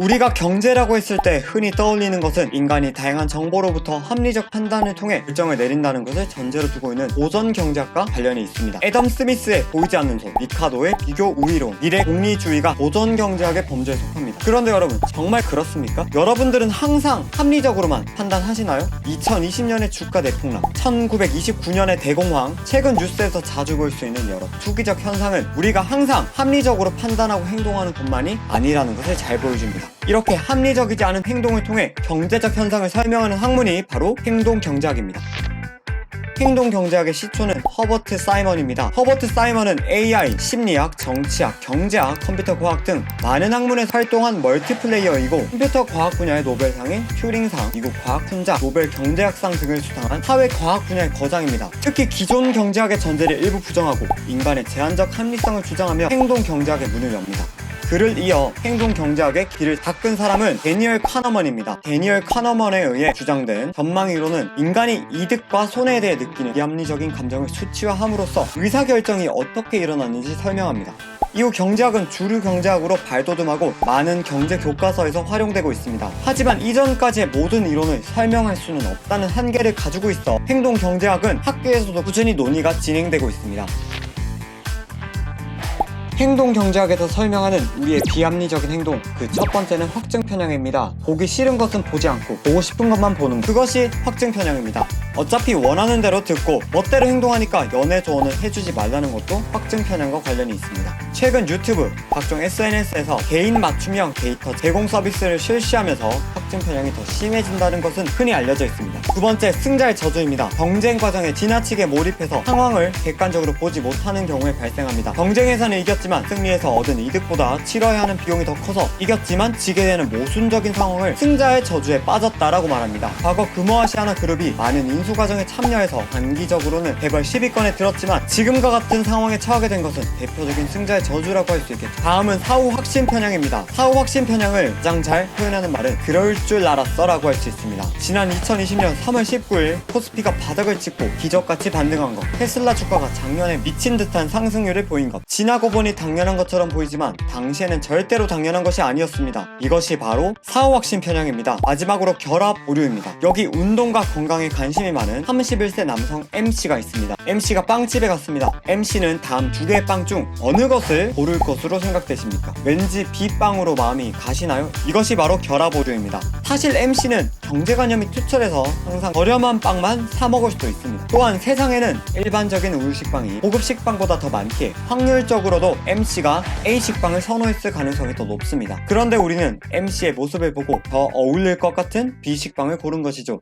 우리가 경제라고 했을 때 흔히 떠올리는 것은 인간이 다양한 정보로부터 합리적 판단을 통해 결정을 내린다는 것을 전제로 두고 있는 보전 경제학과 관련이 있습니다. 애덤 스미스의 보이지 않는 손, 리카도의 비교 우위론, 미래 공리주의가 보전 경제학의 범주에 속합니다. 그런데 여러분 정말 그렇습니까? 여러분들은 항상 합리적으로만 판단하시나요? 2020년의 주가 대폭락, 1929년의 대공황, 최근 뉴스에서 자주 볼 수 있는 여러 투기적 현상은 우리가 항상 합리적으로 판단하고 행동하는 것만이 아니라는 것을 잘 보여줍니다. 이렇게 합리적이지 않은 행동을 통해 경제적 현상을 설명하는 학문이 바로 행동 경제학입니다. 행동 경제학의 시초는 허버트 사이먼입니다. 허버트 사이먼은 AI, 심리학, 정치학, 경제학, 컴퓨터 과학 등 많은 학문에서 활동한 멀티플레이어이고 컴퓨터 과학 분야의 노벨상인 튜링상, 미국 과학 훈장, 노벨 경제학상 등을 수상한 사회 과학 분야의 거장입니다. 특히 기존 경제학의 전제를 일부 부정하고 인간의 제한적 합리성을 주장하며 행동 경제학의 문을 엽니다. 그를 이어 행동 경제학의 길을 닦은 사람은 데니얼 카너먼입니다. 데니얼 카너먼에 의해 주장된 전망 이론은 인간이 이득과 손해에 대해 느끼는 비합리적인 감정을 수치화함으로써 의사결정이 어떻게 일어났는지 설명합니다. 이후 경제학은 주류 경제학으로 발돋움하고 많은 경제 교과서에서 활용되고 있습니다. 하지만 이전까지의 모든 이론을 설명할 수는 없다는 한계를 가지고 있어 행동 경제학은 학교에서도 꾸준히 논의가 진행되고 있습니다. 행동 경제학에서 설명하는 우리의 비합리적인 행동 그 첫 번째는 확증 편향입니다. 보기 싫은 것은 보지 않고 보고 싶은 것만 보는 것. 그것이 확증 편향입니다. 어차피 원하는 대로 듣고 멋대로 행동하니까 연애 조언을 해주지 말라는 것도 확증 편향과 관련이 있습니다. 최근 유튜브, 각종 SNS에서 개인 맞춤형 데이터 제공 서비스를 실시하면서 확증 편향이 더 심해진다는 것은 흔히 알려져 있습니다. 두 번째, 승자의 저주입니다. 경쟁 과정에 지나치게 몰입해서 상황을 객관적으로 보지 못하는 경우에 발생합니다. 경쟁에서는 이겼지만 승리에서 얻은 이득보다 치러야 하는 비용이 더 커서 이겼지만 지게 되는 모순적인 상황을 승자의 저주에 빠졌다라고 말합니다. 과거 금호아시아나 그룹이 많은 인수 과정에 참여해서 단기적으로는 개발 10위권에 들었지만 지금과 같은 상황에 처하게 된 것은 대표적인 승자의 저주라고 할 수 있겠죠. 다음은 사후 확신 편향입니다. 사후 확신 편향을 가장 잘 표현하는 말은 그럴 줄 알았어 라고 할 수 있습니다. 지난 2020년 3월 19일 코스피가 바닥을 찍고 기적같이 반등한 것, 테슬라 주가가 작년에 미친 듯한 상승률을 보인 것, 지나고 보니 당연한 것처럼 보이지만 당시에는 절대로 당연한 것이 아니었습니다. 이것이 바로 사후 확신 편향입니다. 마지막으로 결합 오류입니다. 여기 운동과 건강에 관심 이 많은 31세 남성 MC가 있습니다. MC가 빵집에 갔습니다. MC는 다음 두 개의 빵 중 어느 것을 고를 것으로 생각되십니까? 왠지 B빵으로 마음이 가시나요? 이것이 바로 결합 오류입니다. 사실 MC는 경제관념이 투철해서 항상 저렴한 빵만 사 먹을 수도 있습니다. 또한 세상에는 일반적인 우유 식빵이 고급 식빵보다 더 많기에 확률적으로도 MC가 A 식빵을 선호했을 가능성이 더 높습니다. 그런데 우리는 MC의 모습을 보고 더 어울릴 것 같은 B 식빵을 고른 것이죠.